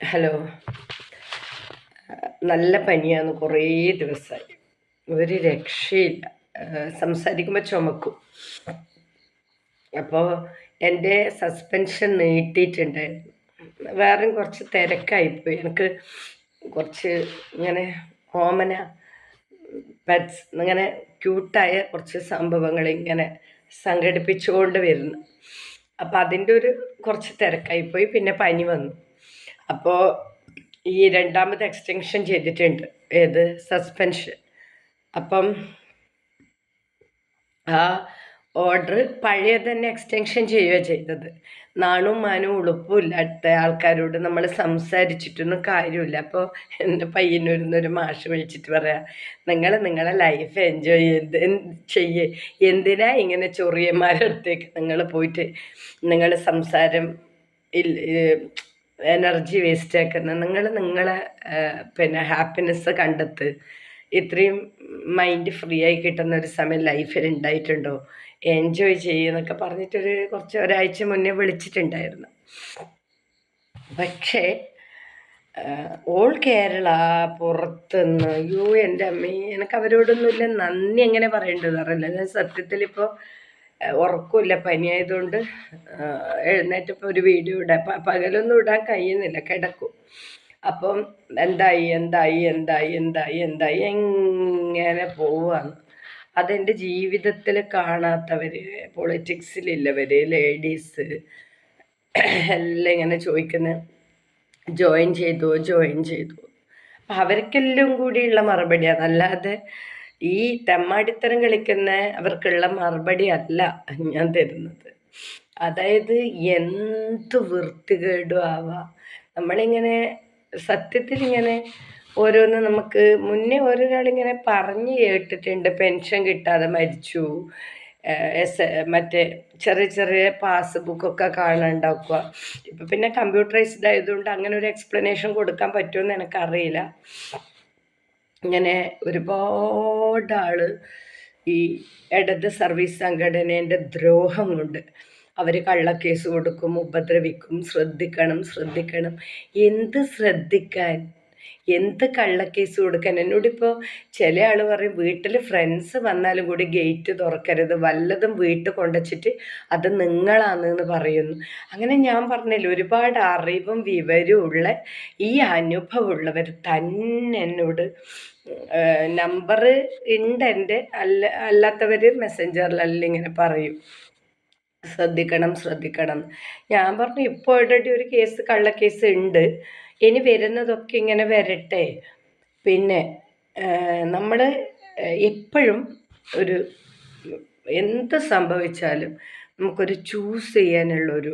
Hello നല്ല പനിയാണ് കുറേ ദിവസമായി ഒരു രക്ഷയില്ല. സംസാരിക്കുമ്പോൾ ചുമക്കും. അപ്പോൾ എന്റെ സസ്പെൻഷൻ നീട്ടിയിട്ടുണ്ടായിരുന്നു വേറെയും കുറച്ച് തിരക്കായിപ്പോയി എനിക്ക് കുറച്ച് ഇങ്ങനെ ഓമന പെറ്റ്സ് ഇങ്ങനെ ക്യൂട്ടായ കുറച്ച് സംഭവങ്ങൾ ഇങ്ങനെ സംഘടിപ്പിച്ചുകൊണ്ട് വരുന്നു. അപ്പോൾ അതിന്റെ ഒരു കുറച്ച് തിരക്കായിപ്പോയി പിന്നെ പനി വന്നു. അപ്പോൾ ഈ രണ്ടാമത് എക്സ്റ്റൻഷൻ ചെയ്തിട്ടുണ്ട്. ഏത്? സസ്പെൻഷൻ അപ്പം ആ ഓർഡർ പഴയ തന്നെ എക്സ്റ്റൻഷൻ ചെയ്യുക ചെയ്തത്. നാണും മാനും ഉളുപ്പും ഇല്ലാത്ത ആൾക്കാരോട് നമ്മൾ സംസാരിച്ചിട്ടൊന്നും കാര്യമില്ല. അപ്പോൾ എന്റെ പയ്യനൊരുന്നൊരു മാഷ് വിളിച്ചിട്ട് പറയാം നിങ്ങൾ നിങ്ങളെ ലൈഫ് എൻജോയ് ചെയ്ത് ചെയ്യേ? എന്തിനാ ഇങ്ങനെ ചൊറിയന്മാരുടെ അടുത്തേക്ക് നിങ്ങൾ പോയിട്ട്? നിങ്ങൾ സംസാരം എനർജി വേസ്റ്റ് ആക്കുന്ന നിങ്ങൾ നിങ്ങളെ പിന്നെ ഹാപ്പിനെസ് കണ്ടെത്ത്. ഇത്രയും മൈൻഡ് ഫ്രീ ആയി കിട്ടുന്ന ഒരു സമയം ലൈഫിൽ ഉണ്ടായിട്ടുണ്ടോ എൻജോയ് ചെയ്യുന്നൊക്കെ പറഞ്ഞിട്ടൊരു കുറച്ച് ഒരാഴ്ച മുന്നേ വിളിച്ചിട്ടുണ്ടായിരുന്നു. പക്ഷേ ഓൾ കേരള പുറത്തുനിന്ന് യു എന്റെ അമ്മ എനിക്ക് അവരോടൊന്നുമില്ല. നന്ദി എങ്ങനെ പറയേണ്ടത് അറിയില്ല. സത്യത്തിൽ ഇപ്പോൾ ഉറക്കമില്ല പനിയായതുകൊണ്ട് എഴുന്നേറ്റപ്പോൾ ഒരു വീഡിയോ ഇടാം. പകലൊന്നും ഇടാൻ കഴിയുന്നില്ല കിടക്കും. അപ്പം എന്തായി എന്തായി എന്തായി എന്തായി എന്തായി എങ്ങനെ പോവാണ് അതെന്റെ ജീവിതത്തിൽ കാണാത്തവർ പൊളിറ്റിക്സിലുള്ളവർ ലേഡീസ് എല്ലാം ഇങ്ങനെ ചോദിക്കുന്നത് ജോയിൻ ചെയ്തു ജോയിൻ ചെയ്തു? അപ്പം അവർക്കെല്ലാം കൂടിയുള്ള മറുപടിയാണ്. അല്ലാതെ ഈ തെമ്മാടിത്തരം കളിക്കുന്ന അവർക്കുള്ള മറുപടി അല്ല ഞാൻ തരുന്നത്. അതായത് എന്ത് വൃത്തികേടും ആവാം. നമ്മളിങ്ങനെ സത്യത്തിൽ ഇങ്ങനെ ഓരോന്ന് നമുക്ക് മുന്നേ ഓരോരാളിങ്ങനെ പറഞ്ഞു കേട്ടിട്ടുണ്ട്. പെൻഷൻ കിട്ടാതെ മരിച്ചു. എസ് മറ്റേ ചെറിയ ചെറിയ പാസ്ബുക്കൊക്കെ കാണാണ്ടാക്കുക ഇപ്പം പിന്നെ കമ്പ്യൂട്ടറൈസ്ഡ് ആയതുകൊണ്ട് അങ്ങനെ ഒരു എക്സ്പ്ലനേഷൻ കൊടുക്കാൻ പറ്റുമെന്ന് എനിക്കറിയില്ല. ഇങ്ങനെ ഒരുപാട് ആൾ ഈ ഇടത് സർവീസ് സംഘടനേന്റെ ദ്രോഹം കൊണ്ട് അവർ കള്ളക്കേസ് കൊടുക്കും ഉപദ്രവിക്കും ശ്രദ്ധിക്കണം ശ്രദ്ധിക്കണം. എന്ത് ശ്രദ്ധിക്കാൻ? എന്ത് കള്ളക്കേസ് കൊടുക്കാൻ? എന്നോടിപ്പോൾ ചില ആൾ പറയും വീട്ടിൽ ഫ്രണ്ട്സ് വന്നാലും കൂടി ഗേറ്റ് തുറക്കരുത്. വല്ലതും വീട്ടിൽ കൊണ്ടുവച്ചിട്ട് അത് നിങ്ങളാണെന്ന് പറയുന്നു. അങ്ങനെ ഞാൻ പറഞ്ഞില്ല ഒരുപാട് അറിവും വിവരവും ഉള്ള ഈ അനുഭവമുള്ളവർ തന്നെ എന്നോട് നമ്പർ ഉണ്ട് എന്റെ. അല്ല അല്ലാത്തവർ മെസ്സഞ്ചറിലല്ല ഇങ്ങനെ പറയും. ശ്രദ്ധിക്കണം ശ്രദ്ധിക്കണം. ഞാൻ പറഞ്ഞു ഇപ്പോൾ ഓൾറെഡി ഒരു കേസ് കള്ളക്കേസ് ഉണ്ട്. ഇനി വരുന്നതൊക്കെ ഇങ്ങനെ വരട്ടെ. പിന്നെ നമ്മൾ എപ്പോഴും ഒരു എന്ത് സംഭവിച്ചാലും നമുക്കൊരു ചൂസ് ചെയ്യാനുള്ളൊരു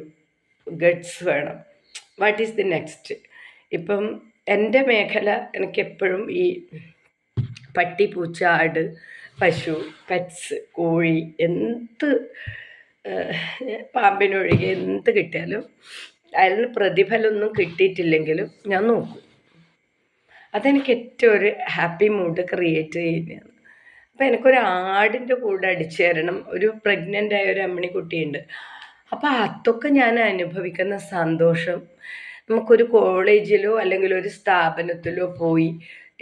ഗഡ്സ് വേണം. വാട്ട് ഈസ് ദി നെക്സ്റ്റ് ഇപ്പം എന്റെ മേഖല എനിക്കെപ്പോഴും ഈ പട്ടി പൂച്ച ആട് പശു പെറ്റ്സ് കോഴി എന്ത് പാമ്പിനൊഴികെ എന്ത് കിട്ടിയാലും അതിന് പ്രതിഫലമൊന്നും കിട്ടിയിട്ടില്ലെങ്കിലും ഞാൻ നോക്കും. അതെനിക്ക് ഏറ്റവും ഒരു ഹാപ്പി മൂഡ് ക്രിയേറ്റ് ചെയ്യുന്നതാണ്. അപ്പോൾ എനിക്കൊരു ആടിന്റെ കൂടെ അടിച്ചു തരണം ഒരു പ്രഗ്നന്റ് ആയ ഒരു അമ്മണി കുട്ടിയുണ്ട് അപ്പോൾ അതൊക്കെ ഞാൻ അനുഭവിക്കുന്ന സന്തോഷം. നമുക്കൊരു കോളേജിലോ അല്ലെങ്കിൽ ഒരു സ്ഥാപനത്തിലോ പോയി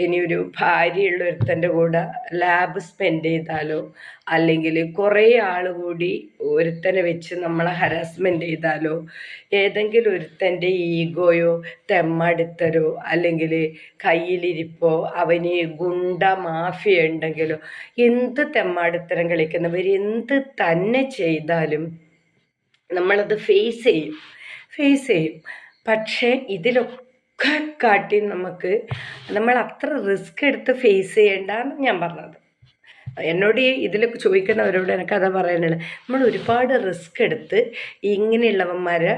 ഇനി ഒരു ഭാര്യയുള്ള ഒരുത്തന്റെ കൂടെ ലാബ് സ്പെൻഡ് ചെയ്താലോ? അല്ലെങ്കിൽ കുറേ ആൾ കൂടി ഒരുത്തനെ വെച്ച് നമ്മളെ ഹരാസ്മെന്റ് ചെയ്താലോ? ഏതെങ്കിലും ഒരുത്തന്റെ ഈഗോയോ തെമ്മടുത്തരോ അല്ലെങ്കിൽ കയ്യിലിരിപ്പോ അവന് ഗുണ്ട മാഫിയ ഉണ്ടെങ്കിലോ? എന്ത് തെമ്മാടുത്തരം കളിക്കുന്നവർ എന്ത് തന്നെ ചെയ്താലും നമ്മളത് ഫേസ് ചെയ്യും. ഫേസ് ചെയ്യും. പക്ഷേ ഇതിലൊക്കെ ഒക്കെ കാട്ടി നമുക്ക് നമ്മൾ അത്ര റിസ്ക് എടുത്ത് ഫേസ് ചെയ്യേണ്ടെന്ന് ഞാൻ പറഞ്ഞത്. എന്നോട് ഈ ഇതിലൊക്കെ ചോദിക്കുന്നവരോട് എനിക്കത് പറയാനുള്ളത്. നമ്മൾ ഒരുപാട് റിസ്ക് എടുത്ത് ഇങ്ങനെയുള്ളവന്മാരെ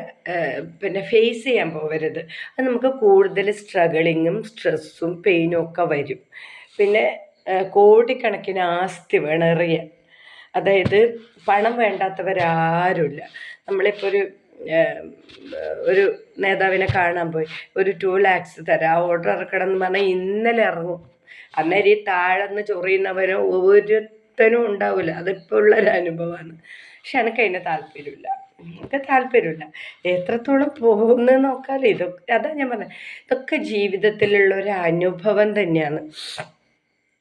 പിന്നെ ഫേസ് ചെയ്യാൻ പോകരുത്. അത് നമുക്ക് കൂടുതൽ സ്ട്രഗിളിങ്ങും സ്ട്രെസ്സും പെയിനും ഒക്കെ വരും. പിന്നെ കോടിക്കണക്കിന് ആസ്തി വേണം എറിയാൻ. അതായത് പണം വേണ്ടാത്തവരാരുമില്ല. നമ്മളിപ്പോൾ ഒരു ഒരു നേതാവിനെ കാണാൻ പോയി. ഒരു ടു ലാക്സ് തരാം. ഓർഡർ ഇറക്കണം എന്ന് പറഞ്ഞാൽ ഇന്നലെ ഇറങ്ങും. അന്നേരം ഈ താഴെന്ന് ചൊറിയുന്നവരോ ഒരുത്തനും ഉണ്ടാവില്ല അതിപ്പോൾ ഉള്ളൊരു അനുഭവമാണ് പക്ഷെ എനിക്ക് അതിന് താല്പര്യമില്ല. എനിക്ക് താല്പര്യമില്ല. എത്രത്തോളം പോകുന്ന നോക്കാതെ ഇതൊക്കെ അതാ ഞാൻ പറഞ്ഞത് ഇതൊക്കെ ജീവിതത്തിലുള്ള ഒരു അനുഭവം തന്നെയാണ്.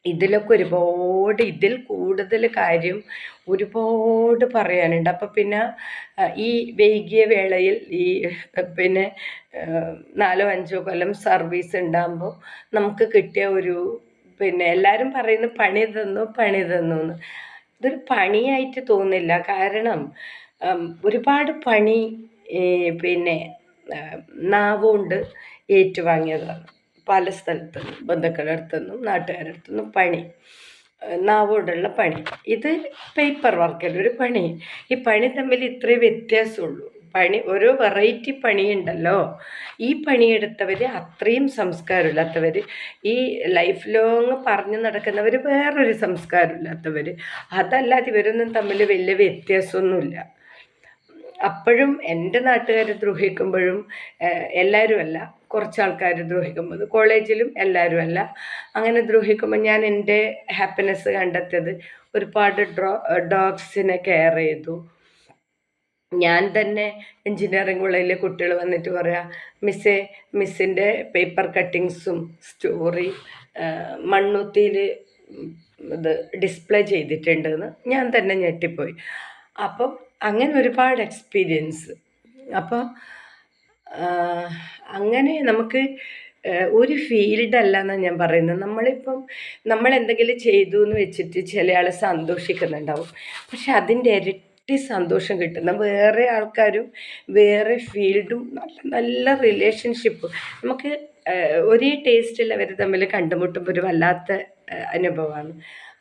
ഇതിലൊക്കെ ഒരുപാട് ഇതിൽ കൂടുതൽ കാര്യം ഒരുപാട് പറയാനുണ്ട്. അപ്പം പിന്നെ ഈ വൈകിയ വേളയിൽ ഈ പിന്നെ നാലോ അഞ്ചോ കൊല്ലം സർവീസ് ഉണ്ടാകുമ്പോൾ നമുക്ക് കിട്ടിയ ഒരു പിന്നെ എല്ലാവരും പറയുന്നു പണി തന്നു പണി തന്നു എന്ന്. ഇതൊരു പണിയായിട്ട് തോന്നില്ല. കാരണം ഒരുപാട് പണി പിന്നെ നാവുകൊണ്ട് ഏറ്റുവാങ്ങിയതാണ്. പല സ്ഥലത്തുനിന്നും ബന്ധുക്കളുടെ അടുത്തുനിന്നും നാട്ടുകാരുടെ അടുത്തുനിന്നും പണി നാവോടുള്ള പണി. ഇത് പേപ്പർ വർക്കല്ല ഒരു പണി. ഈ പണി തമ്മിൽ ഇത്രേ വ്യത്യാസമുള്ളൂ. പണി ഓരോ വെറൈറ്റി പണിയുണ്ടല്ലോ. ഈ പണിയെടുത്തവർ അത്രയും സംസ്കാരമില്ലാത്തവർ ഈ ലൈഫ് ലോങ് പറഞ്ഞു നടക്കുന്നവർ വേറൊരു സംസ്കാരമില്ലാത്തവർ അതല്ലാതെ ഇവരൊന്നും തമ്മിൽ വലിയ വ്യത്യാസമൊന്നുമില്ല. അപ്പോഴും എന്റെ നാട്ടുകാരെ ദ്രോഹിക്കുമ്പോഴും എല്ലാവരുമല്ല. കുറച്ച് ആൾക്കാർ ദ്രോഹിക്കുമ്പോൾ കോളേജിലും എല്ലാവരും അല്ല അങ്ങനെ ദ്രോഹിക്കുമ്പോൾ ഞാൻ എന്റെ ഹാപ്പിനെസ് കണ്ടെത്തിയത് ഒരുപാട് ഡ്രോ ഡോഗ്സിനെ കെയർ ചെയ്തു. ഞാൻ തന്നെ എൻജിനീയറിംഗ് കോളേജിലെ കുട്ടികൾ വന്നിട്ട് പറയാം മിസ്സേ മിസ്സിന്റെ പേപ്പർ കട്ടിങ്സും സ്റ്റോറി മണ്ണുത്തിയിൽ ഇത് ഡിസ്പ്ലേ ചെയ്തിട്ടുണ്ടെന്ന് ഞാൻ തന്നെ ഞെട്ടിപ്പോയി. അപ്പം അങ്ങനെ ഒരുപാട് എക്സ്പീരിയൻസ് അപ്പോൾ അങ്ങനെ നമുക്ക് ഒരു ഫീൽഡ് അല്ല എന്നാണ് ഞാൻ പറയുന്നത്. നമ്മളിപ്പം നമ്മൾ എന്തെങ്കിലും ചെയ്തു എന്ന് വെച്ചിട്ട് ചില ആൾ സന്തോഷിക്കുന്നുണ്ടാവും. പക്ഷെ അതിന്റെ ഇരട്ടി സന്തോഷം കിട്ടുന്ന വേറെ ആൾക്കാരും വേറെ ഫീൽഡും നല്ല നല്ല റിലേഷൻഷിപ്പ് നമുക്ക് ഒരേ ടേസ്റ്റിൽ അവർ തമ്മിൽ കണ്ടുമുട്ടുമ്പോൾ ഒരു വല്ലാത്ത അനുഭവമാണ്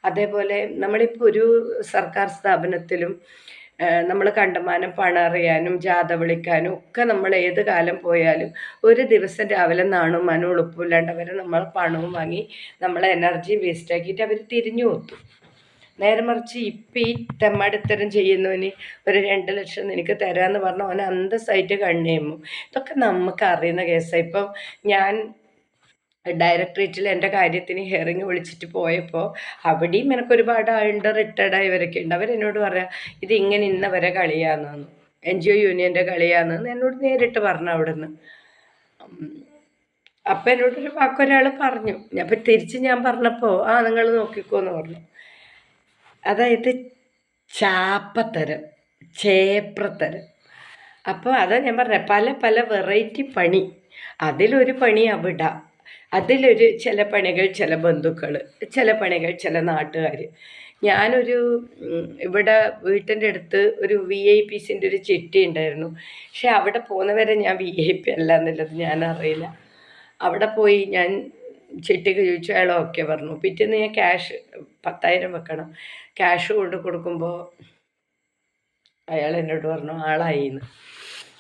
അതേപോലെ നമ്മളിപ്പോൾ ഒരു സർക്കാർ സ്ഥാപനത്തിലും നമ്മൾ കണ്ടമാനം പണം അറിയാനും ജാഥ വിളിക്കാനും ഒക്കെ നമ്മൾ ഏത് കാലം പോയാലും ഒരു ദിവസം രാവിലെ നാണും മനും ഉളുപ്പില്ലാണ്ട് നമ്മൾ പണവും വാങ്ങി നമ്മളെ എനർജി വേസ്റ്റ് ആക്കിയിട്ട് അവർ തിരിഞ്ഞു കൊത്തു നേരെ മറിച്ച് ഇപ്പം ഈ തെമ്മടിത്തരം ചെയ്യുന്നവന് ഒരു രണ്ട് ലക്ഷം നിനക്ക് തരാമെന്ന് പറഞ്ഞാൽ അവൻ അന്തസ്സായിട്ട് കണ്ണേമു ഇതൊക്കെ നമുക്ക് അറിയുന്ന കേസാണ് ഇപ്പം ഞാൻ ഡയറക്ടറേറ്റിൽ എന്റെ കാര്യത്തിന് ഹിയറിങ് വിളിച്ചിട്ട് പോയപ്പോൾ അവിടെയും എനിക്ക് ഒരുപാട് ആളുണ്ട് റിട്ടയർഡ് ആയവരൊക്കെ ഉണ്ട്. അവരെന്നോട് പറയാം ഇത് ഇങ്ങനെ ഇന്ന വരെ കളിയാന്നു എൻ ജി ഒ യൂണിയന്റെ കളിയാന്ന് എന്നോട് നേരിട്ട് പറഞ്ഞു അവിടുന്ന്. അപ്പം എന്നോടൊരു വാക്കൊരാൾ പറഞ്ഞു. അപ്പം തിരിച്ച് ഞാൻ പറഞ്ഞപ്പോൾ ആ നിങ്ങൾ നോക്കിക്കോന്ന് പറഞ്ഞു. അതായത് ചാപ്പത്തരം ചേപ്രത്തരം അപ്പോൾ അതാ ഞാൻ പറഞ്ഞത് പല പല വെറൈറ്റി പണി. അതിലൊരു പണി അവിടെ. അതിലൊരു ചില പണികൾ ചില ബന്ധുക്കൾ ചില പണികൾ ചില നാട്ടുകാർ ഞാനൊരു ഇവിടെ വീട്ടിന്റെ അടുത്ത് ഒരു വി ഐ പിസിന്റെ ഒരു ചിട്ടി ഉണ്ടായിരുന്നു. പക്ഷെ അവിടെ പോകുന്നവരെ ഞാൻ വി ഐ പി അല്ല എന്നുള്ളത് ഞാൻ അറിയില്ല അവിടെ പോയി ഞാൻ ചിട്ടിക്ക് ചോദിച്ചു അയാൾ ഓക്കെ പറഞ്ഞു. പിറ്റേന്ന് ഞാൻ ക്യാഷ് പത്തായിരം വെക്കണം. ക്യാഷ് കൊണ്ട് കൊടുക്കുമ്പോൾ അയാൾ എന്നോട് പറഞ്ഞു ആളായിന്ന്.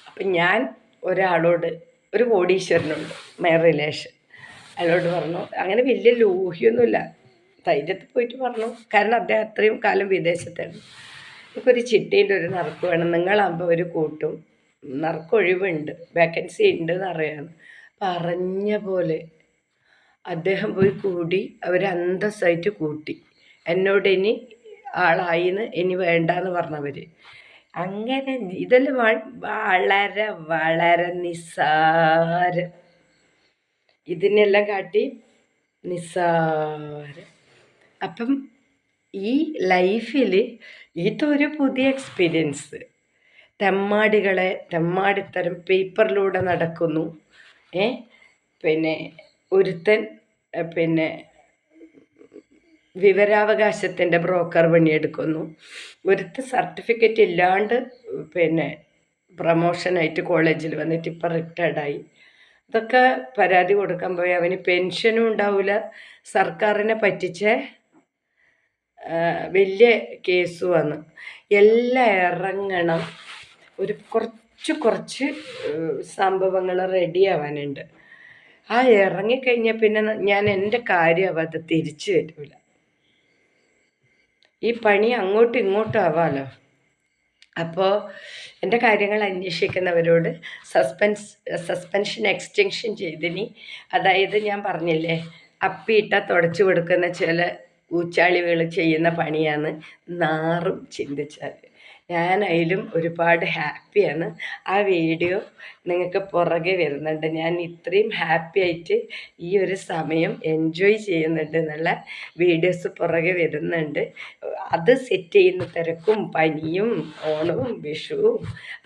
അപ്പം ഞാൻ ഒരാളോട് ഒരു കോടീശ്വരനുണ്ട് മൈ റിലേഷൻ. അയാളോട് പറഞ്ഞു. അങ്ങനെ വലിയ ലൂഹ്യൊന്നുമില്ല. ധൈര്യത്തിൽ പോയിട്ട് പറഞ്ഞു. കാരണം അദ്ദേഹം അത്രയും കാലം വിദേശത്തായിരുന്നു എനിക്കൊരു ചിട്ടീന്റെ ഒരു നറുക്ക് വേണം. നിങ്ങളാകുമ്പോൾ ഒരു കൂട്ടും. നറുക്കൊഴിവുണ്ട് വേക്കൻസി ഉണ്ട് എന്ന് അറിയാണ് പറഞ്ഞ പോലെ അദ്ദേഹം പോയി കൂടി അവർ അന്തസ്സായിട്ട് കൂട്ടി. എന്നോട് ഇനി ആളായിന്ന് ഇനി വേണ്ടാന്ന് പറഞ്ഞവർ അങ്ങനെ ഇതെല്ലാം വളരെ വളരെ നിസ്സാരം ഇതിനെല്ലാം കാട്ടി നിസ്സാരം അപ്പം ഈ ലൈഫിൽ ഇതൊരു പുതിയ എക്സ്പീരിയൻസ്. തെമ്മാടികളെ തെമ്മാടിത്തരം പേപ്പറിലൂടെ നടക്കുന്നു. ഏ? പിന്നെ ഒരുത്തൻ പിന്നെ വിവരാവകാശത്തിന്റെ ബ്രോക്കർ പണിയെടുക്കുന്നു. ഒരുത്ത സർട്ടിഫിക്കറ്റ് ഇല്ലാണ്ട് പിന്നെ പ്രമോഷനായിട്ട് കോളേജിൽ വന്നിട്ട് ഇപ്പം റിട്ടയർഡായി. ഇതൊക്കെ പരാതി കൊടുക്കാൻ പോയി. അവന് പെൻഷനും ഉണ്ടാവില്ല സർക്കാരിനെ പറ്റിച്ച വലിയ കേസ് വന്നു എല്ലാം ഇറങ്ങണം. ഒരു കുറച്ച് കുറച്ച് സംഭവങ്ങൾ റെഡിയാവാനുണ്ട് ആ ഇറങ്ങിക്കഴിഞ്ഞാൽ പിന്നെ ഞാൻ എന്റെ കാര്യം അത് തിരിച്ചു വരില്ല ഈ പണി അങ്ങോട്ടും ഇങ്ങോട്ടും ആവാമല്ലോ അപ്പോൾ എന്റെ കാര്യങ്ങൾ അന്വേഷിക്കുന്നവരോട് സസ്പെൻസ് സസ്പെൻഷൻ എക്സ്റ്റെൻഷൻ ചെയ്തിനി. അതായത് ഞാൻ പറഞ്ഞില്ലേ അപ്പിയിട്ട തുടച്ചു കൊടുക്കുന്ന ചില ഊച്ചാളികൾ ചെയ്യുന്ന പണിയാണ് നാറും ചിന്തിച്ചാൽ ഞാനതിലും ഒരുപാട് ഹാപ്പിയാണ്. ആ വീഡിയോ നിങ്ങൾക്ക് പുറകെ വരുന്നുണ്ട്. ഞാൻ ഇത്രയും ഹാപ്പി ആയിട്ട് ഈ ഒരു സമയം എൻജോയ് ചെയ്യുന്നുണ്ട് എന്നുള്ള വീഡിയോസ് പുറകെ വരുന്നുണ്ട്. അത് സെറ്റ് ചെയ്യുന്ന തിരക്കും പനിയും ഓണവും വിഷുവും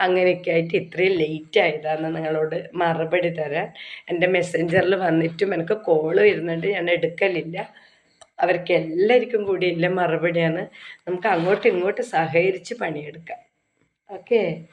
അങ്ങനെയൊക്കെ ആയിട്ട് ഇത്രയും ലേറ്റ് ആയതാണ് നിങ്ങളോട് മറുപടി തരാൻ. എന്റെ മെസ്സഞ്ചറിൽ വന്നിട്ടും എനിക്ക് കോൾ വരുന്നുണ്ട്. ഞാൻ എടുക്കലില്ല. അവർക്ക് എല്ലാവർക്കും കൂടി ഇല്ല മറുപടിയാണ്. നമുക്ക് അങ്ങോട്ടും ഇങ്ങോട്ടും സഹകരിച്ച് പണിയെടുക്കാം. ഓക്കേ?